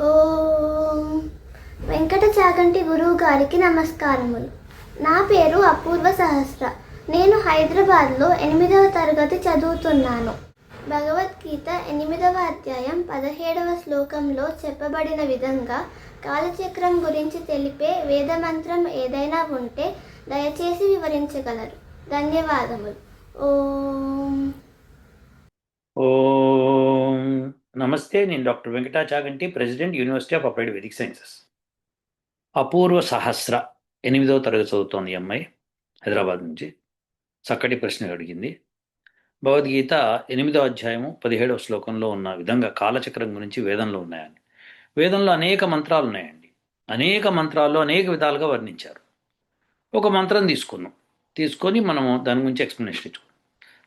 ఓం. వెంకట చాగంటి గురువు గారికి నమస్కారములు. నా పేరు అపూర్వ సహస్ర. నేను హైదరాబాద్లో ఎనిమిదవ తరగతి చదువుతున్నాను. భగవద్గీత ఎనిమిదవ అధ్యాయం పదిహేడవ శ్లోకంలో చెప్పబడిన విధంగా కాలచక్రం గురించి తెలిపే వేదమంత్రం ఏదైనా ఉంటే దయచేసి వివరించగలరు. ధన్యవాదములు. ఓం. ఓం. నమస్తే నేను doctor Venkatachaganti president university of applied Vedic sciences. Apoorva Sahasra ఎనిమిదవ తరగతి చదువుతోంది అమ్మాయి హైదరాబాద్ నుంచి. చక్కటి ప్రశ్న అడిగింది. భగవద్గీత ఎనిమిదవ అధ్యాయము పదిహేడవ శ్లోకంలో ఉన్న విధంగా కాలచక్రం గురించి వేదంలో ఉన్నాయని. వేదంలో అనేక మంత్రాలు ఉన్నాయండి. అనేక మంత్రాల్లో అనేక విధాలుగా వర్ణించారు. ఒక మంత్రం తీసుకున్నాం. తీసుకొని మనము దాని గురించి ఎక్స్ప్లెనేషన్ ఇచ్చుకున్నాం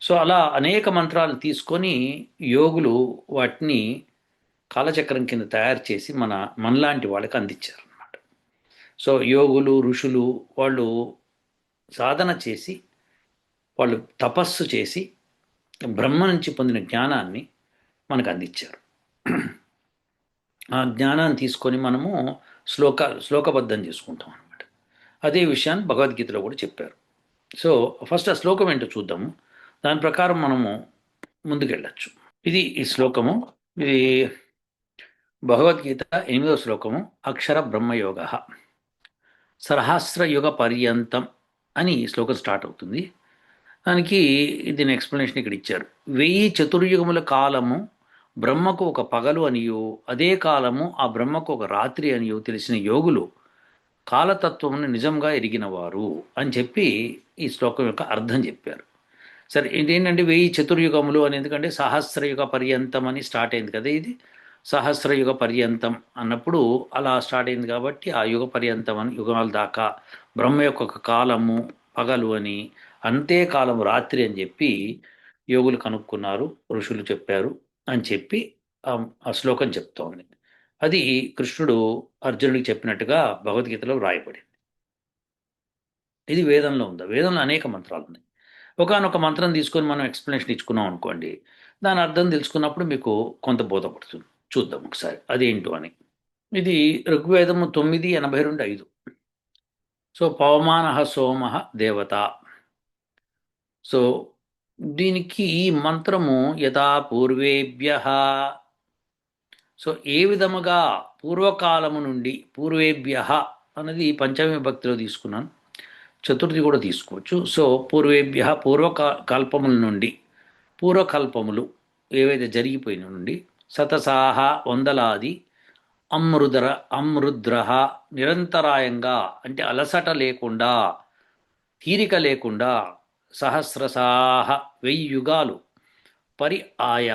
సో అలా అనేక మంత్రాలు తీసుకొని యోగులు వాటిని కాలచక్రం కింద తయారు చేసి మన మనలాంటి వాళ్ళకి అందించారు అనమాట సో యోగులు ఋషులు వాళ్ళు సాధన చేసి వాళ్ళు తపస్సు చేసి బ్రహ్మ నుంచి పొందిన జ్ఞానాన్ని మనకు అందించారు. ఆ జ్ఞానాన్ని తీసుకొని మనము శ్లోక శ్లోకబద్ధం చేసుకుంటాం అనమాట అదే విషయాన్ని భగవద్గీతలో కూడా చెప్పారు. సో ఫస్ట్ ఆ శ్లోకం ఏంటో చూద్దాము. దాని ప్రకారం మనము ముందుకెళ్ళచ్చు. ఇది ఈ శ్లోకము. ఇది భగవద్గీత ఎనిమిదవ శ్లోకము. అక్షర బ్రహ్మయోగ. సహస్రయుగ పర్యంతం అని ఈ శ్లోకం స్టార్ట్ అవుతుంది. దానికి దీని ఎక్స్ప్లెనేషన్ ఇక్కడ ఇచ్చారు. వెయ్యి చతుర్యుగముల కాలము బ్రహ్మకు ఒక పగలు అనియో అదే కాలము ఆ బ్రహ్మకు ఒక రాత్రి అనియో తెలిసిన యోగులు కాలతత్వమును నిజంగా ఎరిగినవారు అని చెప్పి ఈ శ్లోకం యొక్క అర్థం చెప్పారు. సరే ఏంటంటే వెయ్యి చతుర్యుగములు అని ఎందుకంటే సహస్రయుగ పర్యంతం అని స్టార్ట్ అయింది కదా ఇది. సహస్రయుగ పర్యంతం అన్నప్పుడు అలా స్టార్ట్ అయింది కాబట్టి ఆ యుగ పర్యంతం అని యుగాల దాకా బ్రహ్మ యొక్క కాలము పగలు అని అంతే కాలం రాత్రి అని చెప్పి యోగులు కనుక్కున్నారు ఋషులు చెప్పారు అని చెప్పి ఆ- శ్లోకం చెప్తోంది. అది కృష్ణుడు అర్జునుడికి చెప్పినట్టుగా భగవద్గీతలో వ్రాయబడింది. ఇది వేదంలో ఉందా. వేదంలో అనేక మంత్రాలు ఉన్నాయి. ఒకనొక మంత్రం తీసుకొని మనం ఎక్స్ప్లెనేషన్ ఇచ్చుకున్నాం అనుకోండి దాని అర్థం తెలుసుకున్నప్పుడు మీకు కొంత బోధపడుతుంది చూద్దాం ఒకసారి అదేంటో అని. ఇది ఋగ్వేదము తొమ్మిది ఎనభై రెండు ఐదు. సో పవమాన సోమ దేవత. సో దీనికి ఈ మంత్రము యథా పూర్వేభ్య. సో ఏ విధముగా పూర్వకాలము నుండి పూర్వేభ్య అన్నది పంచమి భక్తిలో తీసుకున్నాను. చతుర్థి కూడా తీసుకోవచ్చు. సో పూర్వేభ్య పూర్వక కల్పముల నుండి పూర్వకల్పములు ఏవైతే జరిగిపోయిన నుండి సతసాహ వందలాది అమృదర అమృద్ర నిరంతరాయంగా అంటే అలసట లేకుండా తీరిక లేకుండా సహస్రసాహ వెయ్యి యుగాలు పరి ఆయ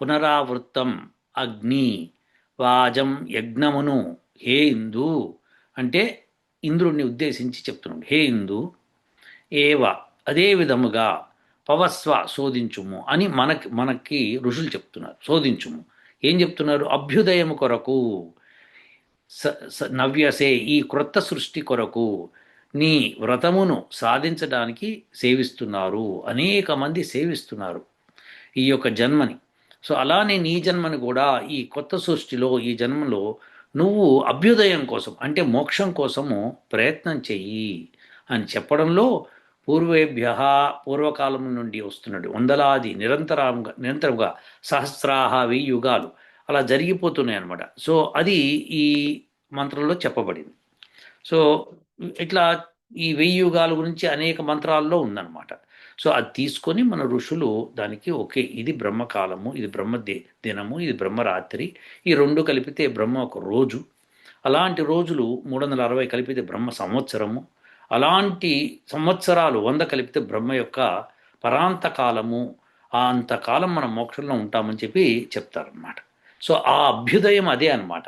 పునరావృత్తం అగ్ని వాజం యజ్ఞమును హే ఇందు అంటే ఇంద్రుణ్ణి ఉద్దేశించి చెప్తున్నాడు. హే ఇందు ఏవ అదే విధముగా పవస్వ శోధించుము అని మనకి మనకి ఋషులు చెప్తున్నారు. శోధించుము. ఏం చెప్తున్నారు? అభ్యుదయము కొరకు స స- నవ్యసే ఈ క్రొత్త సృష్టి కొరకు నీ వ్రతమును సాధించడానికి సేవిస్తున్నారు. అనేక మంది సేవిస్తున్నారు ఈ యొక్క జన్మని. సో అలానే నీ జన్మని కూడా ఈ కొత్త సృష్టిలో ఈ జన్మలో నువ్వు అభ్యుదయం కోసం అంటే మోక్షం కోసము ప్రయత్నం చెయ్యి అని చెప్పడంలో పూర్వేభ్య పూర్వకాలం నుండి వస్తున్నాడు. వందలాది నిరంతరంగా నిరంతరంగా సహస్రాహ వెయ్యి యుగాలు అలా జరిగిపోతున్నాయి అన్నమాట. సో అది ఈ మంత్రంలో చెప్పబడింది. సో ఇట్లా ఈ వెయ్యి యుగాల గురించి అనేక మంత్రాల్లో ఉందన్నమాట. సో అది తీసుకొని మన ఋషులు దానికి ఓకే ఇది బ్రహ్మకాలము ఇది బ్రహ్మ దినము ఇది బ్రహ్మరాత్రి ఈ రెండు కలిపితే బ్రహ్మ ఒక రోజు. అలాంటి రోజులు మూడు వందల అరవై కలిపితే బ్రహ్మ సంవత్సరము. అలాంటి సంవత్సరాలు వంద కలిపితే బ్రహ్మ యొక్క పరాంతకాలము ఆ అంతకాలం మనం మోక్షంలో ఉంటామని చెప్పి చెప్తారనమాట సో ఆ అభ్యుదయం అదే అన్నమాట.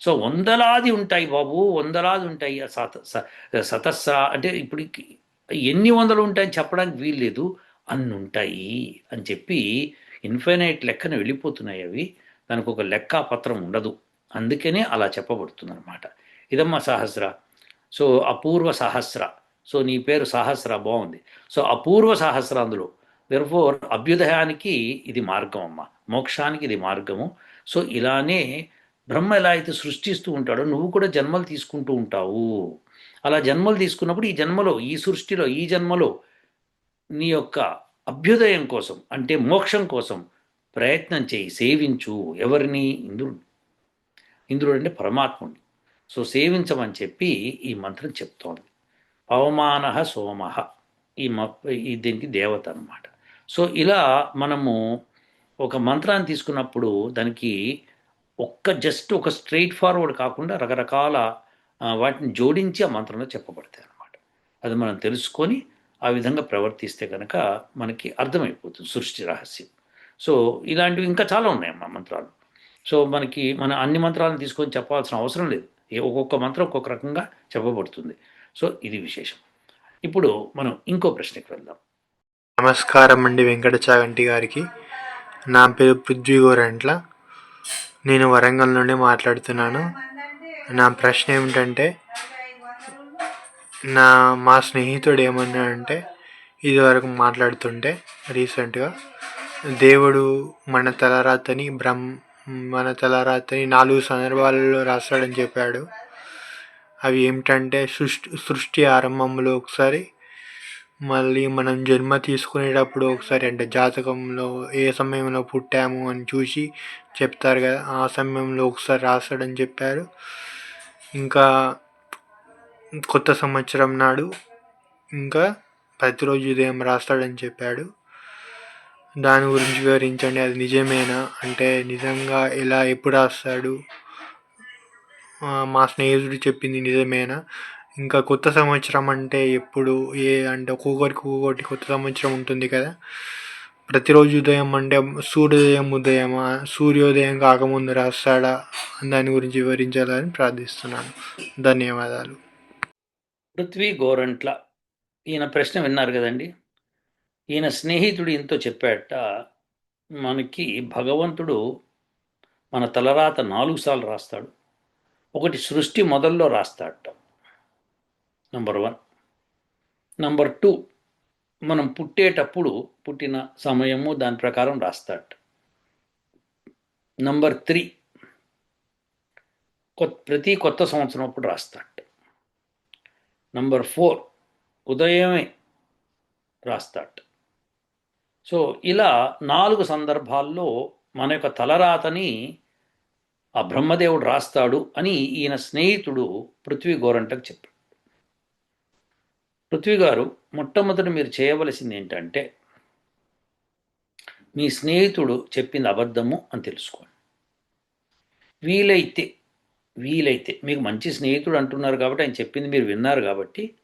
సో వందలాది ఉంటాయి బాబు వందలాది ఉంటాయి. ఆ సత స- సతస్ర అంటే ఇప్పుడు ఎన్ని వందలు ఉంటాయని చెప్పడానికి వీల్లేదు. అన్ని ఉంటాయి అని చెప్పి ఇన్ఫైనైట్ లెక్కన వెళ్ళిపోతున్నాయి అవి. దానికి ఒక లెక్క పత్రం ఉండదు. అందుకనే అలా చెప్పబడుతుంది అనమాట ఇదమ్మా సహస్ర. సో అపూర్వ సహస్ర. సో నీ పేరు సహస్ర బాగుంది. సో అపూర్వ సహస్ర అందులో. దర్ఫోర్ అభ్యుదయానికి ఇది మార్గం అమ్మ. మోక్షానికి ఇది మార్గము. సో ఇలానే బ్రహ్మ ఎలా అయితే సృష్టిస్తూ ఉంటాడో నువ్వు కూడా జన్మలు తీసుకుంటూ ఉంటావు. అలా జన్మలు తీసుకున్నప్పుడు ఈ జన్మలో ఈ సృష్టిలో ఈ జన్మలో నీ యొక్క అభ్యుదయం కోసం అంటే మోక్షం కోసం ప్రయత్నం చేయి. సేవించు. ఎవరిని? ఇంద్రుడు ఇంద్రుడు అంటే పరమాత్ముడిని సో సేవించమని చెప్పి ఈ మంత్రం చెప్తోంది. అవమాన సోమ. ఈ మ ఈ దీనికి దేవత అన్నమాట. సో ఇలా మనము ఒక మంత్రాన్ని తీసుకున్నప్పుడు దానికి ఒక్క జస్ట్ ఒక స్ట్రైట్ ఫార్వర్డ్ కాకుండా రకరకాల వాటిని జోడించి ఆ మంత్రంలో చెప్పబడతాయి అన్నమాట. అది మనం తెలుసుకొని ఆ విధంగా ప్రవర్తిస్తే కనుక మనకి అర్థమైపోతుంది సృష్టి రహస్యం. సో ఇలాంటివి ఇంకా చాలా ఉన్నాయి మా మంత్రాలు. సో మనకి మన అన్ని మంత్రాలను తీసుకొని చెప్పాల్సిన అవసరం లేదు. ఏ ఒక్కొక్క మంత్రం ఒక్కొక్క రకంగా చెప్పబడుతుంది. సో ఇది విశేషం. ఇప్పుడు మనం ఇంకో ప్రశ్నకి వెళ్దాం. నమస్కారం అండి వెంకటచాగంటి గారికి. నా పేరు పృథ్వీ గోరంట్ల. నేను వరంగల్ నుండి మాట్లాడుతున్నాను. నా ప్రశ్న ఏమిటంటే నా మా స్నేహితుడు ఏమన్నాడంటే ఇదివరకు మాట్లాడుతుంటే రీసెంట్గా దేవుడు మన తలరాతని బ్రహ్మ మన తలరాతని నాలుగు సందర్భాలలో రాస్తాడని చెప్పాడు. అవి ఏమిటంటే సృష్టి సృష్టి ఆరంభంలో ఒకసారి మళ్ళీ మనం జన్మ తీసుకునేటప్పుడు ఒకసారి అంటే జాతకంలో ఏ సమయంలో పుట్టాము అని చూసి చెప్తారు కదా ఆ సమయంలో ఒకసారి రాస్తాడని చెప్పారు. ఇంకా కొత్త సంవత్సరం నాడు ఇంకా ప్రతిరోజు ఉదయం రాస్తాడని చెప్పాడు. దాని గురించి వివరించండి. అది నిజమేనా? అంటే నిజంగా ఎలా ఎప్పుడు రాస్తాడు? మా స్నేహితుడు చెప్పింది నిజమేనా? ఇంకా కొత్త సంవత్సరం అంటే ఎప్పుడు? ఏ అంటే ఒక్కొక్కరికి ఒక్కొక్కటి కొత్త సంవత్సరం ఉంటుంది కదా. ప్రతిరోజు ఉదయం అంటే సూర్యోదయం ఉదయమా? సూర్యోదయం కాకముందు రాస్తాడా? దాని గురించి వివరించాలని ప్రార్థిస్తున్నాను. ధన్యవాదాలు. పృథ్వీ గోరంట్ల. ఈయన ప్రశ్న విన్నారు కదండి. ఈయన స్నేహితుడు ఇంతో చెప్పాట మనకి భగవంతుడు మన తలరాత నాలుగు సార్లు రాస్తాడు. ఒకటి సృష్టి మొదల్లో రాస్తాడట. Number one. నంబర్ టూ మనం పుట్టేటప్పుడు పుట్టిన సమయము దాని ప్రకారం రాస్తాడు. నంబర్ త్రీ కొత్త ప్రతి కొత్త సంవత్సరం అప్పుడు రాస్తాడు. నంబర్ ఫోర్ ఉదయమే రాస్తాడు. సో ఇలా నాలుగు సందర్భాల్లో మన యొక్క తలరాతని ఆ బ్రహ్మదేవుడు రాస్తాడు అని ఈయన స్నేహితుడు పృథ్వీ గోరంటకు చెప్పాడు. పృథ్వీ గారు మొట్టమొదటి మీరు చేయవలసింది ఏంటంటే మీ స్నేహితుడు చెప్పింది అబద్ధము అని తెలుసుకోండి. వీలైతే వీలైతే మీకు మంచి స్నేహితుడు అంటున్నారు కాబట్టి ఆయన చెప్పింది మీరు విన్నారు కాబట్టి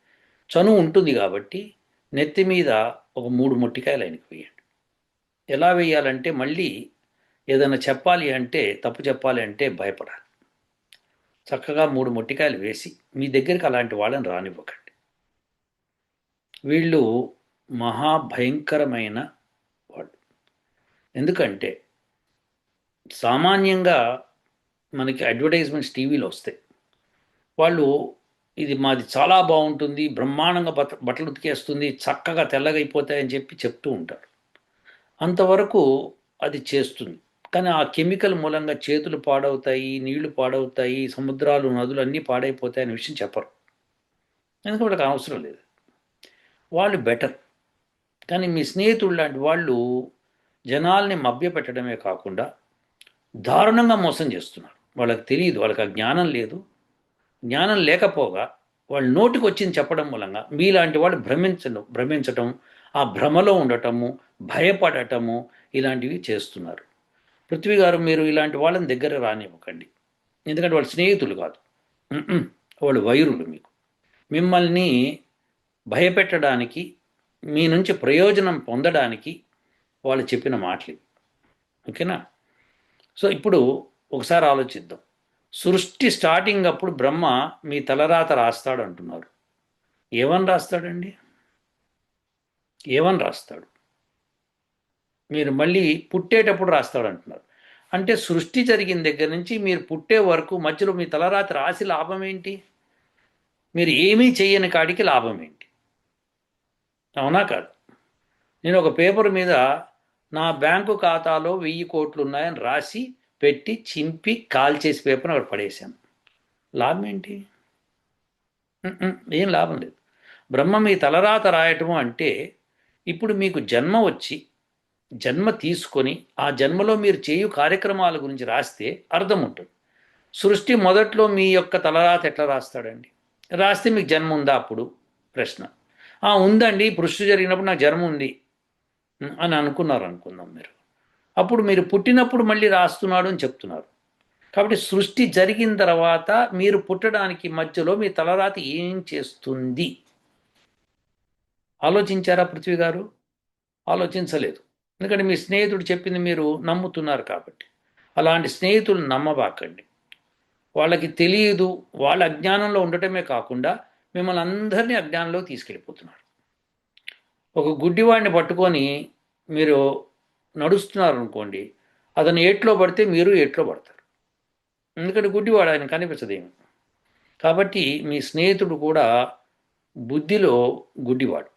చనువు ఉంటుంది కాబట్టి నెత్తి మీద ఒక మూడు మొట్టికాయలు ఆయనకి వేయండి. ఎలా వేయాలంటే మళ్ళీ ఏదైనా చెప్పాలి అంటే తప్పు చెప్పాలి అంటే భయపడాలి. చక్కగా మూడు మొట్టికాయలు వేసి మీ దగ్గరికి అలాంటి వాళ్ళని రానివ్వకండి. వీళ్ళు మహాభయంకరమైన వాళ్ళు ఎందుకంటే సామాన్యంగా మనకి అడ్వర్టైజ్మెంట్స్ టీవీలో వస్తాయి. వాళ్ళు ఇది మాది చాలా బాగుంటుంది బ్రహ్మాండంగా బట్ట బట్టలు ఉతికేస్తుంది చక్కగా తెల్లగా అయిపోతాయని చెప్పి చెప్తూ ఉంటారు. అంతవరకు అది చేస్తుంది. కానీ ఆ కెమికల్ మూలంగా చేతులు పాడవుతాయి నీళ్ళు పాడవుతాయి సముద్రాలు నదులు అన్నీ పాడైపోతాయి అనే విషయం చెప్పరు. ఎందుకంటే వాళ్ళకి అవసరం లేదు. వాళ్ళు బెటర్ కానీ మీ స్నేహితుడు లాంటి వాళ్ళు జనాల్ని మభ్యపెట్టడమే కాకుండా దారుణంగా మోసం చేస్తున్నారు. వాళ్ళకి తెలియదు వాళ్ళకి ఆ జ్ఞానం లేదు. జ్ఞానం లేకపోగా వాళ్ళ నోటికి వచ్చింది చెప్పడం మూలంగా మీలాంటి వాళ్ళు భ్రమించడం భ్రమించటం ఆ భ్రమలో ఉండటము భయపడటము ఇలాంటివి చేస్తున్నారు. పృథ్వీ గారు మీరు ఇలాంటి వాళ్ళని దగ్గర రానివ్వకండి. ఎందుకంటే వాళ్ళు స్నేహితులు కాదు. వాళ్ళు వైరులు మీకు. మిమ్మల్ని భయపెట్టడానికి మీ నుంచి ప్రయోజనం పొందడానికి వాళ్ళు చెప్పిన మాటలు ఓకేనా? సో ఇప్పుడు ఒకసారి ఆలోచిద్దాం. సృష్టి స్టార్టింగ్ అప్పుడు బ్రహ్మ మీ తలరాత రాస్తాడు అంటున్నారు. ఏమని రాస్తాడండి? ఏమని రాస్తాడు? మీరు మళ్ళీ పుట్టేటప్పుడు రాస్తాడు అంటున్నారు. అంటే సృష్టి జరిగిన దగ్గర నుంచి మీరు పుట్టే వరకు మధ్యలో మీ తలరాతి రాసి లాభం ఏంటి? మీరు ఏమీ చేయని కాడికి లాభం ఏంటి? అవునా కాదు. నేను ఒక పేపర్ మీద నా బ్యాంకు ఖాతాలో వెయ్యి కోట్లు ఉన్నాయని రాసి పెట్టి చింపి కాల్చేసి పేపర్ అక్కడ పడేశాను. లాభం ఏంటి? ఏం లాభం లేదు. బ్రహ్మ మీ తలరాత రాయటం అంటే ఇప్పుడు మీకు జన్మ వచ్చి జన్మ తీసుకొని ఆ జన్మలో మీరు చేయు కార్యక్రమాల గురించి రాస్తే అర్థం ఉంటుంది. సృష్టి మొదట్లో మీ యొక్క తలరాత ఎట్లా రాస్తాడండి? రాస్తే మీకు జన్మ ఉందా అప్పుడు? ప్రశ్న. ఉందండి పృష్టి జరిగినప్పుడు నాకు జ్వరం ఉంది అని అనుకున్నారు అనుకుందాం మీరు. అప్పుడు మీరు పుట్టినప్పుడు మళ్ళీ రాస్తున్నాడు అని చెప్తున్నారు. కాబట్టి సృష్టి జరిగిన తర్వాత మీరు పుట్టడానికి మధ్యలో మీ తలరాతి ఏం చేస్తుంది? ఆలోచించారా పృథ్వీ గారు? ఆలోచించలేదు. ఎందుకంటే మీ స్నేహితుడు చెప్పింది మీరు నమ్ముతున్నారు కాబట్టి. అలాంటి స్నేహితులు నమ్మబాకండి. వాళ్ళకి తెలియదు వాళ్ళ అజ్ఞానంలో ఉండటమే కాకుండా మిమ్మల్ని అందరినీ అజ్ఞానంలో తీసుకెళ్ళిపోతున్నారు. ఒక గుడ్డివాడిని పట్టుకొని మీరు నడుస్తున్నారు అనుకోండి అతను ఏట్లో పడితే మీరు ఏట్లో పడతారు. ఎందుకంటే గుడ్డివాడు ఆయన కనిపించదేమి. కాబట్టి మీ స్నేహితుడు కూడా బుద్ధిలో గుడ్డివాడు.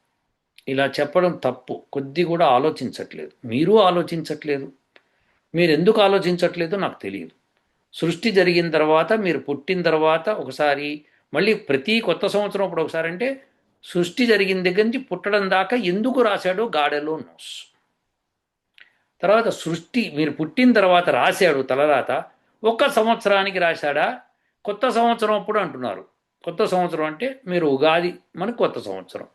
ఇలా చెప్పడం తప్పు. కొద్ది కూడా ఆలోచించట్లేదు. మీరు ఆలోచించట్లేదు. మీరు ఎందుకు ఆలోచించట్లేదో నాకు తెలియదు. సృష్టి జరిగిన తర్వాత మీరు పుట్టిన తర్వాత ఒకసారి మళ్ళీ ప్రతి కొత్త సంవత్సరం అప్పుడు ఒకసారి అంటే సృష్టి జరిగిన దగ్గర నుంచి పుట్టడం దాకా ఎందుకు రాశాడో గాడెలో నోస్ తర్వాత సృష్టి మీరు పుట్టిన తర్వాత రాశాడు తలరాత ఒక్క సంవత్సరానికి రాశాడా? కొత్త సంవత్సరం అప్పుడు అంటున్నారు. కొత్త సంవత్సరం అంటే మీరు ఉగాది మనకు కొత్త సంవత్సరం.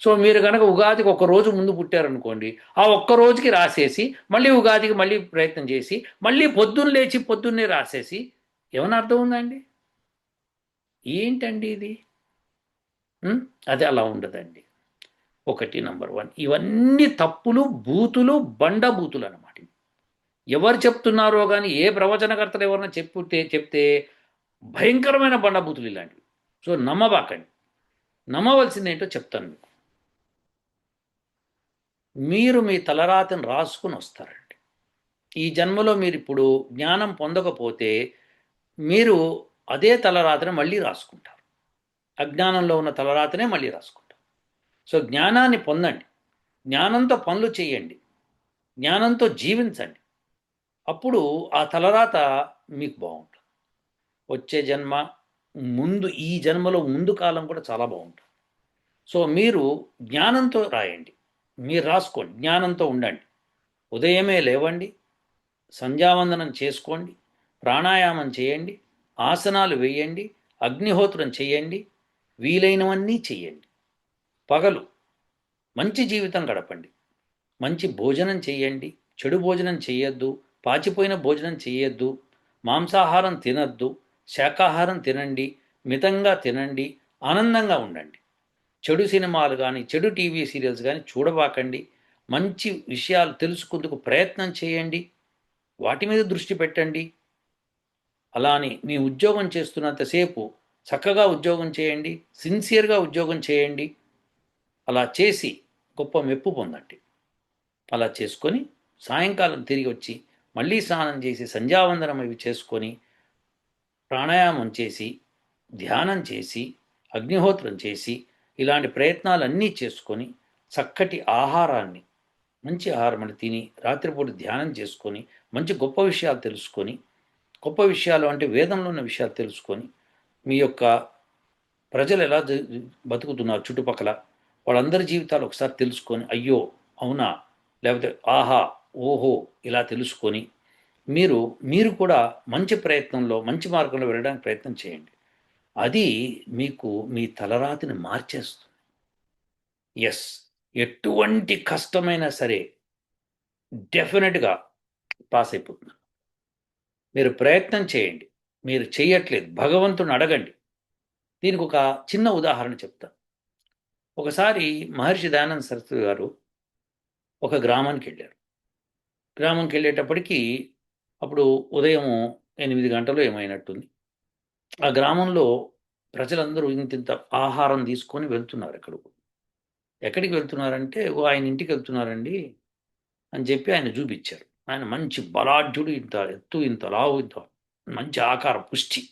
సో మీరు కనుక ఉగాదికి ఒక రోజు ముందు పుట్టారనుకోండి ఆ ఒక్క రోజుకి రాసేసి మళ్ళీ ఉగాదికి మళ్ళీ ప్రయత్నం చేసి మళ్ళీ పొద్దున్న లేచి పొద్దున్నే రాసేసి ఏమైనా అర్థం ఉందండి ఏంటండి ఇది? అది అలా ఉండదండి. ఒకటి నంబర్ వన్. ఇవన్నీ తప్పులు బూతులు బండబూతులు అన్నమాట. అనమాట ఎవరు చెప్తున్నారో కానీ ఏ ప్రవచనకర్తలు ఎవరైనా చెప్తే చెప్తే భయంకరమైన బండబూతులు ఇలాంటివి. సో నమ్మబాకండి. నమ్మవలసింది ఏంటో చెప్తాను మీకు. మీరు మీ తలరాతిని రాసుకుని వస్తారండి. ఈ జన్మలో మీరు ఇప్పుడు జ్ఞానం పొందకపోతే మీరు అదే తలరాతను మళ్ళీ రాసుకుంటారు. అజ్ఞానంలో ఉన్న తలరాతనే మళ్ళీ రాసుకుంటారు. సో జ్ఞానాన్ని పొందండి. జ్ఞానంతో పనులు చేయండి. జ్ఞానంతో జీవించండి. అప్పుడు ఆ తలరాత మీకు బాగుంటుంది. వచ్చే జన్మ ముందు ఈ జన్మలో ముందు కాలం కూడా చాలా బాగుంటుంది. సో మీరు జ్ఞానంతో రాయండి. మీరు రాసుకోండి. జ్ఞానంతో ఉండండి. ఉదయమే లేవండి. సంధ్యావందనం చేసుకోండి. ప్రాణాయామం చేయండి. ఆసనాలు వేయండి అగ్నిహోత్రం చేయండి వీలైనవన్నీ చేయండి. పగలు మంచి జీవితం గడపండి. మంచి భోజనం చేయండి చెడు భోజనం చేయొద్దు పాచిపోయిన భోజనం చేయొద్దు మాంసాహారం తినద్దు శాకాహారం తినండి మితంగా తినండి ఆనందంగా ఉండండి. చెడు సినిమాలు కానీ చెడు టీవీ సీరియల్స్ కానీ చూడబాకండి. మంచి విషయాలు తెలుసుకుందుకు ప్రయత్నం చేయండి. వాటి మీద దృష్టి పెట్టండి. అలాని మీ ఉద్యోగం చేస్తున్నంతసేపు చక్కగా ఉద్యోగం చేయండి సిన్సియర్గా ఉద్యోగం చేయండి. అలా చేసి గొప్ప మెప్పు పొందండి. అలా చేసుకొని సాయంకాలం తిరిగి వచ్చి మళ్ళీ స్నానం చేసి సంధ్యావందనం అవి చేసుకొని ప్రాణాయామం చేసి ధ్యానం చేసి అగ్నిహోత్రం చేసి ఇలాంటి ప్రయత్నాలన్నీ చేసుకొని చక్కటి ఆహారాన్ని మంచి ఆహారం అని తిని రాత్రిపూట ధ్యానం చేసుకొని మంచి గొప్ప విషయాలు తెలుసుకొని గొప్ప విషయాలు అంటే వేదంలో ఉన్న విషయాలు తెలుసుకొని మీ యొక్క ప్రజలు ఎలా బతుకుతున్నారు చుట్టుపక్కల వాళ్ళందరి జీవితాలు ఒకసారి తెలుసుకొని అయ్యో అవునా? లేకపోతే ఆహా ఓహో ఇలా తెలుసుకొని మీరు మీరు కూడా మంచి ప్రయత్నంలో మంచి మార్గంలో వెళ్ళడానికి ప్రయత్నం చేయండి. అది మీకు మీ తలరాతిని మార్చేస్తుంది. ఎస్ ఎటువంటి కష్టమైనా సరే డెఫినెట్గా పాస్ అయిపోతుంది మీరు ప్రయత్నం చేయండి. మీరు చేయట్లేదు. భగవంతుని అడగండి. దీనికి ఒక చిన్న ఉదాహరణ చెప్తా. ఒకసారి మహర్షి దయానంద సరస్వతి గారు ఒక గ్రామానికి వెళ్ళారు. గ్రామంకి వెళ్ళేటప్పటికి అప్పుడు ఉదయం ఎనిమిది గంటలు ఏమైనట్టుంది. ఆ గ్రామంలో ప్రజలందరూ ఇంతింత ఆహారం తీసుకొని వెళ్తున్నారు ఎక్కడికి. ఎక్కడికి వెళ్తున్నారంటే "ఓ, ఆయన ఇంటికి వెళ్తున్నారండి అని చెప్పి ఆయన చూపించారు. ఆయన మంచి బలాఢ్యుడు ఇంత ఎత్తు ఇంత లావు ఇంత మంచి ఆకార పుష్టి.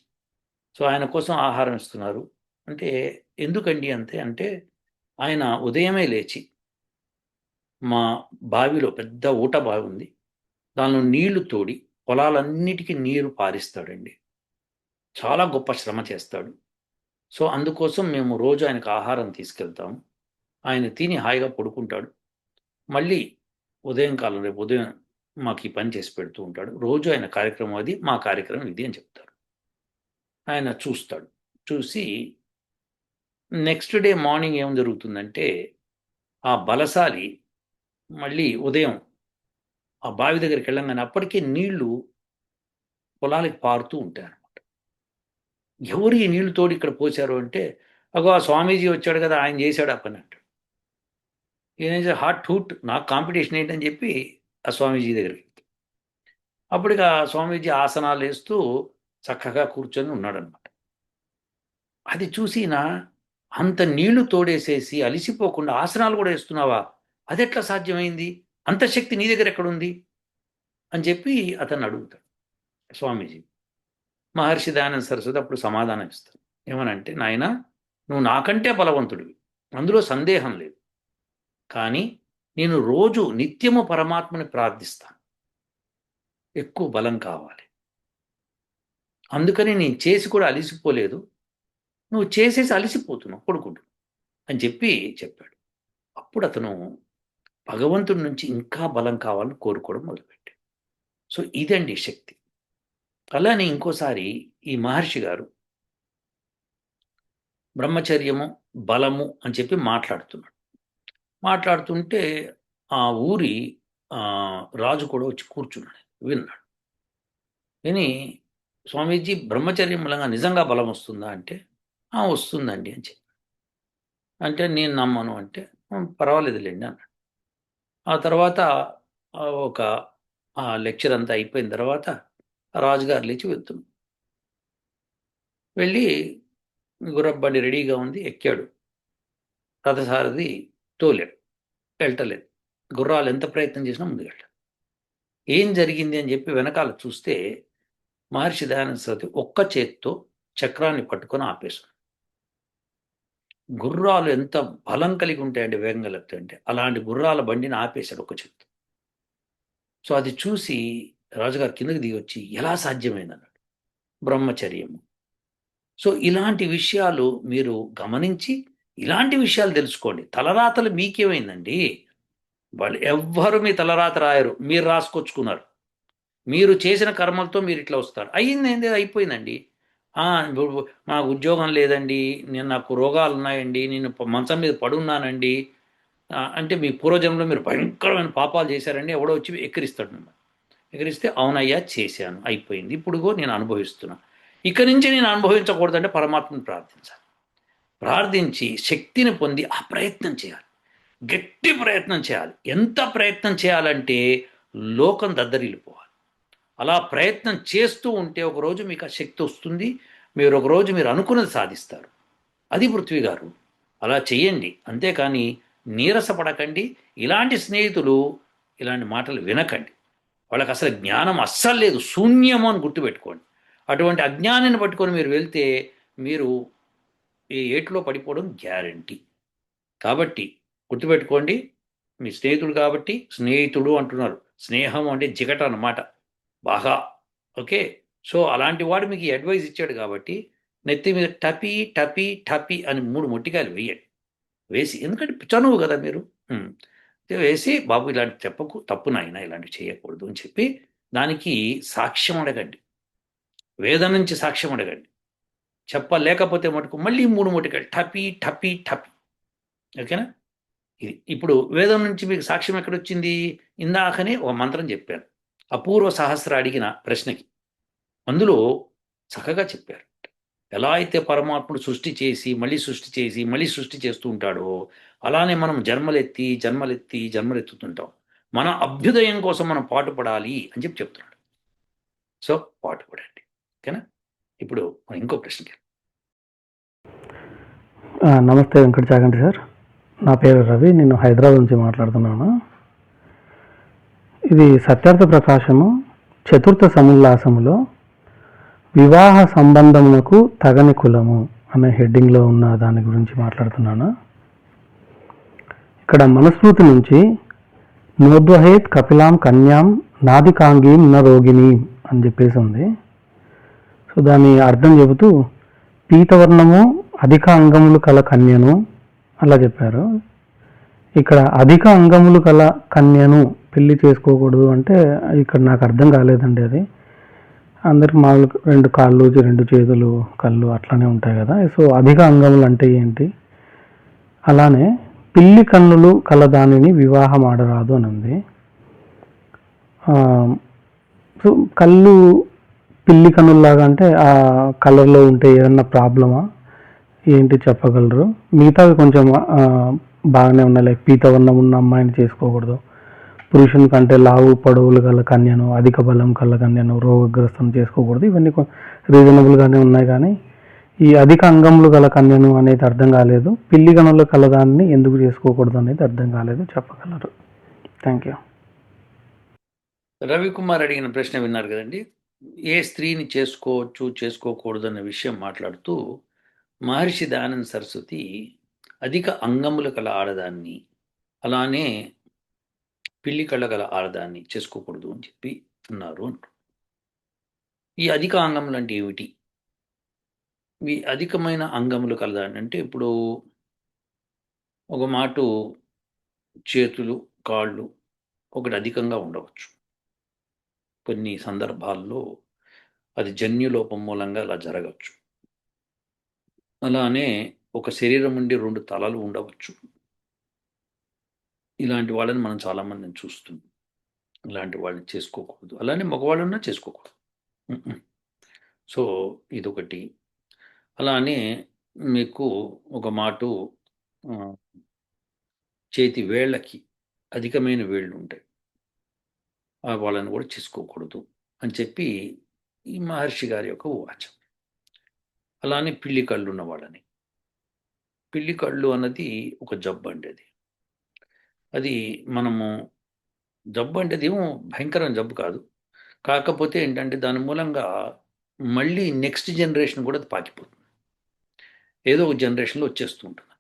సో ఆయన కోసం ఆహారం ఇస్తున్నారు. అంటే ఎందుకండి అంతే అంటే ఆయన ఉదయమే లేచి మా బావిలో పెద్ద ఊట బావి ఉంది. దానిలో నీళ్ళు తోడి పొలాలన్నిటికీ నీరు పారిస్తాడండి. చాలా గొప్ప శ్రమ చేస్తాడు. సో అందుకోసం మేము రోజు ఆయనకు ఆహారం తీసుకెళ్తాము. ఆయన తిని హాయిగా పడుకుంటాడు. మళ్ళీ ఉదయం కాలం రేపు ఉదయం మాకు ఈ పని చేసి పెడుతూ ఉంటాడు. రోజు ఆయన కార్యక్రమం అది మా కార్యక్రమం ఇది అని చెప్తారు ఆయన చూస్తాడు. చూసి నెక్స్ట్ డే మార్నింగ్ ఏం జరుగుతుందంటే ఆ బలశాలి మళ్ళీ ఉదయం ఆ బావి దగ్గరికి వెళ్ళంగానే అప్పటికే నీళ్ళు పొలాలకి పారుతూ ఉంటాయి అనమాట ఎవరు ఈ నీళ్ళు తోడి ఇక్కడ పోశారు అంటే అగో ఆ స్వామీజీ వచ్చాడు కదా ఆయన చేశాడు ఆ పని అంటాడు. ఈయన హాట్ హూట్ నాకు కాంపిటీషన్ ఏంటని చెప్పి ఆ స్వామీజీ దగ్గరికి వెళ్తాడు. అప్పటికి ఆ స్వామీజీ ఆసనాలు వేస్తూ చక్కగా కూర్చొని ఉన్నాడనమాట అది చూసిన అంత నీళ్ళు తోడేసేసి అలిసిపోకుండా ఆసనాలు కూడా వేస్తున్నావా? అది ఎట్లా సాధ్యమైంది? అంత శక్తి నీ దగ్గర ఎక్కడుంది? అని చెప్పి అతన్ని అడుగుతాడు స్వామీజీ. మహర్షి దయానంద సరస్వతి అప్పుడు సమాధానం ఇస్తాడు ఏమనంటే నాయన నువ్వు నాకంటే బలవంతుడివి. అందులో సందేహం లేదు. కానీ నేను రోజు నిత్యము పరమాత్మని ప్రార్థిస్తాను. ఎక్కువ బలం కావాలి. అందుకని నేను చేసి కూడా అలిసిపోలేదు. నువ్వు చేసేసి అలిసిపోతున్నావు పడుకుంటున్నావు అని చెప్పి చెప్పాడు. అప్పుడు అతను భగవంతుడి నుంచి ఇంకా బలం కావాలని కోరుకోవడం మొదలుపెట్టాడు. సో ఇదండి శక్తి. అలానే ఇంకోసారి ఈ మహర్షి గారు బ్రహ్మచర్యము బలము అని చెప్పి మాట్లాడుతున్నాడు. మాట్లాడుతుంటే ఆ ఊరి రాజు కూడా వచ్చి కూర్చున్నాడు విన్నాడు. విని స్వామీజీ బ్రహ్మచర్యం మూలంగా నిజంగా బలం వస్తుందా అంటే వస్తుందండి అని చెప్పి అంటే నేను నమ్మను అంటే పర్వాలేదులేండి అన్నాడు. ఆ తర్వాత ఒక లెక్చర్ అంతా అయిపోయిన తర్వాత రాజుగారు లేచి వెళ్తున్నాడు వెళ్ళి గుర్రబండి రెడీగా ఉంది ఎక్కాడు. రథసారథి తోలేడు వెళ్ళలేదు గుర్రాలు ఎంత ప్రయత్నం చేసినా ముందుకు ఏం జరిగింది అని చెప్పి వెనకాల చూస్తే మహర్షి దయానంద సరస్వతి ఒక్క చేత్తో చక్రాన్ని పట్టుకొని ఆపేశాడు. గుర్రాలు ఎంత బలం కలిగి ఉంటాయండి వేగంగా లేపుతాయంటే అలాంటి గుర్రాల బండిని ఆపేశాడు ఒక చేత్తో. సో అది చూసి రాజుగారు కిందకి దిగి వచ్చి ఎలా సాధ్యమైందన్నాడు? బ్రహ్మచర్యము. సో ఇలాంటి విషయాలు మీరు గమనించి ఇలాంటి విషయాలు తెలుసుకోండి. తలరాతలు మీకేమైందండి? వాళ్ళు ఎవ్వరు మీ తలరాత రాయరు. మీరు రాసుకొచ్చుకున్నారు. మీరు చేసిన కర్మలతో మీరు ఇట్లా వస్తారు. అయ్యింది ఏంది? అయిపోయిందండి. మాకు నాకు ఉద్యోగం లేదండి. నేను నాకు రోగాలు ఉన్నాయండి. నేను మంచం మీద పడున్నానండి. అంటే మీ పూర్వజంలో మీరు భయంకరమైన పాపాలు చేశారండి. ఎవడో వచ్చి ఎక్కిరిస్తాడు మిమ్మల్ని. ఎక్కిరిస్తే అవునయ్యా చేశాను. అయిపోయింది. ఇప్పుడుగో నేను అనుభవిస్తున్నా. ఇక్కడి నుంచి నేను అనుభవించకూడదంటే పరమాత్మను ప్రార్థించాలి. ప్రార్థించి శక్తిని పొంది ఆ ప్రయత్నం చేయాలి. గట్టి ప్రయత్నం చేయాలి. ఎంత ప్రయత్నం చేయాలంటే లోకం దద్దరిల్లిపోవాలి. అలా ప్రయత్నం చేస్తూ ఉంటే ఒకరోజు మీకు ఆ శక్తి వస్తుంది. మీరు ఒకరోజు మీరు అనుకున్నది సాధిస్తారు. అది పృథ్వీ గారు. అలా చేయండి అంతేకాని నీరసపడకండి. ఇలాంటి స్నేహితులు ఇలాంటి మాటలు వినకండి. వాళ్ళకి అసలు జ్ఞానం అస్సలు లేదు. శూన్యము అని గుర్తుపెట్టుకోండి. అటువంటి అజ్ఞానాన్ని పట్టుకొని మీరు వెళ్తే మీరు ఈ ఏట్లో పడిపోవడం గ్యారంటీ. కాబట్టి గుర్తుపెట్టుకోండి మీ స్నేహితుడు కాబట్టి స్నేహితుడు అంటున్నారు. స్నేహం అంటే జిగట అన్నమాట. బాగా. ఓకే? సో అలాంటి వాడు మీకు అడ్వైజ్ ఇచ్చాడు కాబట్టి నెత్తి మీద టపి టపి టపి అని మూడు మొట్టికాయలు వేయండి. వేసి ఎందుకంటే చనువు కదా మీరు? వేసి బాబు ఇలాంటి చెప్పకు తప్పు నాయన ఇలాంటివి చేయకూడదు అని చెప్పి దానికి సాక్ష్యం అడగండి. వేదన నుంచి సాక్ష్యం అడగండి. చెప్పలేకపోతే మటుకు మళ్ళీ మూడు మొట్టికాయలు టపి టపి టపి. ఓకేనా? ఇది ఇప్పుడు వేదం నుంచి మీకు సాక్ష్యం ఎక్కడొచ్చింది? ఇందాకనే ఒక మంత్రం చెప్పాను అపూర్వ సహస్ర అడిగిన ప్రశ్నకి. అందులో చక్కగా చెప్పారు. ఎలా అయితే పరమాత్ముడు సృష్టి చేసి మళ్ళీ సృష్టి చేసి మళ్ళీ సృష్టి చేస్తూ ఉంటాడో అలానే మనం జన్మలెత్తి జన్మలెత్తి జన్మలెత్తుతుంటాం. మన అభ్యుదయం కోసం మనం పాటుపడాలి అని చెప్పి చెప్తున్నాడు. సో పాటుపడండి. ఓకేనా? ఇప్పుడు మనం ఇంకో ప్రశ్నకి నమస్తే వెంకట చాగంటి సార్. నా పేరు రవి నేను హైదరాబాద్ నుంచి మాట్లాడుతున్నాను. ఇది సత్యార్థ ప్రకాశము చతుర్థ సముల్లాసములో వివాహ సంబంధములకు తగని కులము అనే హెడ్డింగ్లో ఉన్న దాని గురించి మాట్లాడుతున్నాను. ఇక్కడ మనస్మృతి నుంచి నోద్వహేత్ కపిలాం కన్యాం నాదికాంగీం న రోగిణీం అని చెప్పేసి ఉంది. సో దాని అర్థం చెబుతూ పీతవర్ణము అధిక అంగములు కల కన్యను అలా చెప్పారు. ఇక్కడ అధిక అంగములు కల కన్యను పెళ్ళి చేసుకోకూడదు అంటే ఇక్కడ నాకు అర్థం కాలేదండి అది. అందరికి మామూలు రెండు కాళ్ళు రెండు చేతులు కళ్ళు అట్లానే ఉంటాయి కదా. సో అధిక అంగములు అంటే ఏంటి? అలానే పిల్లి కన్నులు కల దానిని వివాహం ఆడరాదు అని ఉంది. సో కళ్ళు పిల్లి కనుల్లాగా అంటే ఆ కలర్లో ఉంటే ఏదన్నా ప్రాబ్లమా? ఏంటి చెప్పగలరు? మిగతావి కొంచెం బాగానే ఉన్నాయి. లైక్ పీతవర్ణం ఉన్న అమ్మాయిని చేసుకోకూడదు. పురుషుని కంటే లావు పొడవులు గల కన్యను అధిక బలం కల కన్యను రోగగ్రస్తం చేసుకోకూడదు. ఇవన్నీ రీజనబుల్గానే ఉన్నాయి కానీ ఈ అధిక అంగములు గల కన్యను అనేది అర్థం కాలేదు. పిల్లి గణంలో కలదాన్ని ఎందుకు చేసుకోకూడదు అనేది అర్థం కాలేదు. చెప్పగలరు. Thank you. రవికుమార్ అడిగిన ప్రశ్న విన్నారు కదండి. ఏ స్త్రీని చేసుకోవచ్చు చేసుకోకూడదు అనే విషయం మాట్లాడుతూ మహర్షి దానంద సరస్వతి అధిక అంగములు గల ఆడదాన్ని అలానే పిల్లి కళ్ళ గల ఆడదాన్ని చేసుకోకూడదు అని చెప్పి అన్నారు అంటారు ఈ అధిక అంగములు అంటే ఏమిటి? ఈ అధికమైన అంగములు కలదాన్ని అంటే ఇప్పుడు ఒక మాట చేతులు కాళ్ళు ఒకటి అధికంగా ఉండవచ్చు. కొన్ని సందర్భాల్లో అది జన్యులోపం మూలంగా అలా జరగవచ్చు అలానే ఒక శరీరం నుండి రెండు తలలు ఉండవచ్చు. ఇలాంటి వాళ్ళని మనం చాలామందిని చూస్తున్నాం. ఇలాంటి వాళ్ళని చేసుకోకూడదు. అలానే మగవాళ్ళన్నా చేసుకోకూడదు. సో ఇదొకటి. అలానే మీకు ఒక మాట చేతి వేళ్ళకి అధికమైన వేళ్ళు ఉంటాయి. వాళ్ళని కూడా చేసుకోకూడదు అని చెప్పి ఈ మహర్షి గారి యొక్క వాచం. అలానే పిల్లి కళ్ళు ఉన్న వాళ్ళని. పిల్లి కళ్ళు అన్నది ఒక జబ్బు అండి అది. అది మనము జబ్బు అంటే అది ఏమో భయంకరమైన జబ్బు కాదు. కాకపోతే ఏంటంటే దాని మూలంగా మళ్ళీ నెక్స్ట్ జనరేషన్ కూడా అది పాకిపోతుంది. ఏదో ఒక జనరేషన్లో వచ్చేస్తూ ఉంటుంది.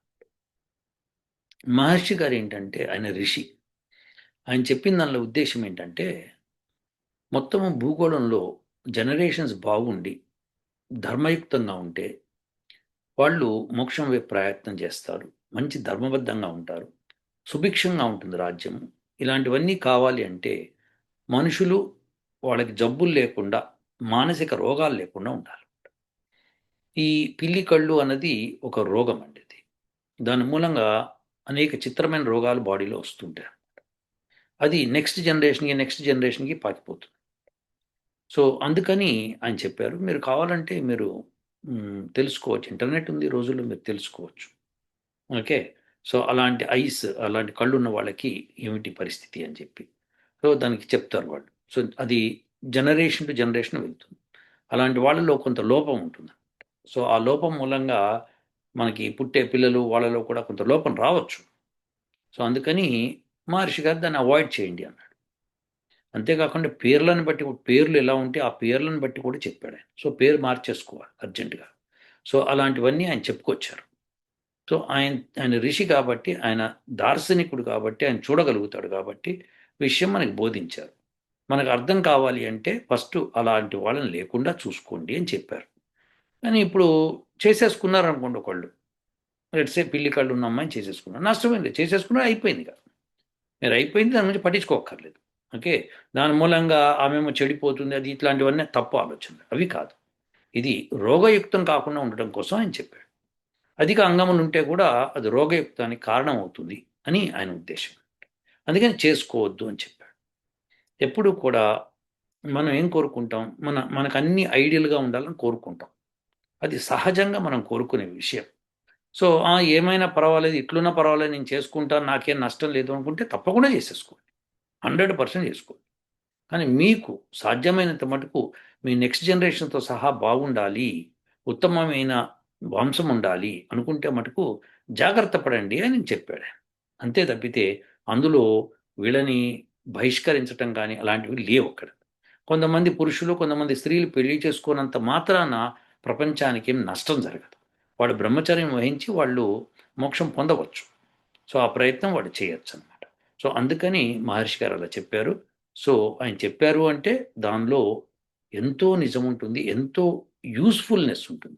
మహర్షి గారు ఏంటంటే ఆయన రిషి. ఆయన చెప్పిన దానిలో ఉద్దేశం ఏంటంటే మొత్తం భూగోళంలో జనరేషన్స్ బాగుండి ధర్మయుక్తంగా ఉంటే వాళ్ళు మోక్షం వైపు ప్రయత్నం చేస్తారు మంచి ధర్మబద్ధంగా ఉంటారు సుభిక్షంగా ఉంటుంది రాజ్యం ఇలాంటివన్నీ కావాలి అంటే మనుషులు వాళ్ళకి జబ్బులు లేకుండా మానసిక రోగాలు లేకుండా ఉండాలి. ఈ పిల్లి కళ్ళు అన్నది ఒక రోగం అండి ఇది. దాని మూలంగా అనేక చిత్రమైన రోగాలు బాడీలో వస్తుంటాయి. అది నెక్స్ట్ జనరేషన్కి నెక్స్ట్ జనరేషన్కి పాకిపోతుంది. సో అందుకని ఆయన చెప్పారు మీరు కావాలంటే మీరు తెలుసుకోవచ్చు. ఇంటర్నెట్ ఉంది రోజుల్లో మీరు తెలుసుకోవచ్చు. ఓకే? సో అలాంటి ఐస్ అలాంటి కళ్ళు ఉన్న వాళ్ళకి ఏమిటి పరిస్థితి అని చెప్పి. సో దానికి చెప్తారు వాళ్ళు. సో అది జనరేషన్ టు జనరేషన్ వెళ్తుంది. అలాంటి వాళ్ళలో కొంత లోపం ఉంటుంది. సో ఆ లోపం మూలంగా మనకి పుట్టే పిల్లలు వాళ్ళలో కూడా కొంత లోపం రావచ్చు. సో అందుకని మహర్షి గారు దాన్ని అవాయిడ్ చేయండి అన్నాడు. అంతేకాకుండా పేర్లను బట్టి పేర్లు ఎలా ఉంటే ఆ పేర్లను బట్టి కూడా చెప్పాడు ఆయన. సో పేరు మార్చేసుకోవాలి అర్జెంటుగా. సో అలాంటివన్నీ ఆయన చెప్పుకొచ్చారు. సో ఆయన ఆయన ఋషి కాబట్టి ఆయన దార్శనికుడు కాబట్టి ఆయన చూడగలుగుతాడు కాబట్టి విషయం మనకి బోధించారు. మనకు అర్థం కావాలి అంటే ఫస్ట్ అలాంటి వాళ్ళని లేకుండా చూసుకోండి అని చెప్పారు. కానీ ఇప్పుడు చేసేసుకున్నారు అనుకోండి ఒకళ్ళు. రెడ్సే పిల్లి కళ్ళు ఉన్న అమ్మాయిని చేసేసుకున్నారు. నష్టమైంది చేసేసుకున్నారు అయిపోయింది కదా మీరు అయిపోయింది దాని గురించి పట్టించుకోక్కర్లేదు. ఓకే? దాని మూలంగా ఆమెమో చెడిపోతుంది అది ఇట్లాంటివన్నీ తప్పు ఆలోచనలు. అవి కాదు. ఇది రోగయుక్తం కాకుండా ఉండటం కోసం ఆయన చెప్పాడు. అధిక అంగములు ఉంటే కూడా అది రోగయుక్తానికి కారణం అవుతుంది అని ఆయన ఉద్దేశం. అందుకని చేసుకోవద్దు అని చెప్పాడు. ఎప్పుడు కూడా మనం ఏం కోరుకుంటాం? మన మనకు అన్ని ఐడియల్గా ఉండాలని కోరుకుంటాం. అది సహజంగా మనం కోరుకునే విషయం. సో ఏమైనా పర్వాలేదు ఇట్లున్నా పర్వాలేదు నేను చేసుకుంటాను నాకేం నష్టం లేదు అనుకుంటే తప్పకుండా చేసేసుకోండి. హండ్రెడ్ పర్సెంట్ చేసుకోండి. కానీ మీకు సాధ్యమైనంత మటుకు మీ నెక్స్ట్ జనరేషన్తో సహా బాగుండాలి ఉత్తమమైన వంశం ఉండాలి అనుకుంటే మటుకు జాగ్రత్త పడండి అని చెప్పాడు అంతే తప్పితే అందులో వీళ్ళని బహిష్కరించటం కానీ అలాంటివి లేవు అక్కడ. కొంతమంది పురుషులు కొంతమంది స్త్రీలు పెళ్ళి చేసుకున్నంత మాత్రాన ప్రపంచానికి ఏం నష్టం జరగదు. వాడు బ్రహ్మచర్యం వహించి వాళ్ళు మోక్షం పొందవచ్చు. సో ఆ ప్రయత్నం వాడు చేయొచ్చు అనమాట సో అందుకని మహర్షి గారు అలా చెప్పారు. సో ఆయన చెప్పారు అంటే దానిలో ఎంతో నిజం ఉంటుంది ఎంతో యూస్ఫుల్నెస్ ఉంటుంది.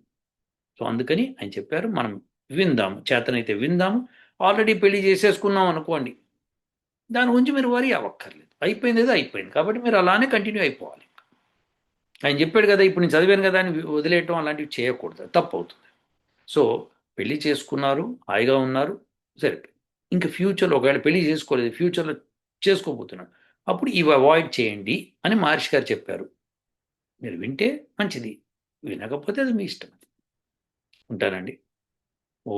సో అందుకని ఆయన చెప్పారు మనం విందాము చేతనైతే విందాము ఆల్రెడీ పెళ్ళి చేసేసుకున్నాం అనుకోండి. దాని గురించి మీరు వరి అవ్వక్కర్లేదు. అయిపోయింది ఏదో అయిపోయింది. కాబట్టి మీరు అలానే కంటిన్యూ అయిపోవాలి. ఆయన చెప్పాడు కదా ఇప్పుడు నేను చదివాను కదా అని వదిలేయటం అలాంటివి చేయకూడదు. తప్పు అవుతుంది సో పెళ్ళి చేసుకున్నారు హాయిగా ఉన్నారు సరే. ఇంకా ఫ్యూచర్లో ఒకవేళ పెళ్ళి చేసుకోలేదు ఫ్యూచర్లో చేసుకోబోతున్నాడు. అప్పుడు ఇవి అవాయిడ్ చేయండి అని మహర్షి గారు చెప్పారు. మీరు వింటే మంచిది వినకపోతే అది మీ ఇష్టం. ఉంటానండి. ఓ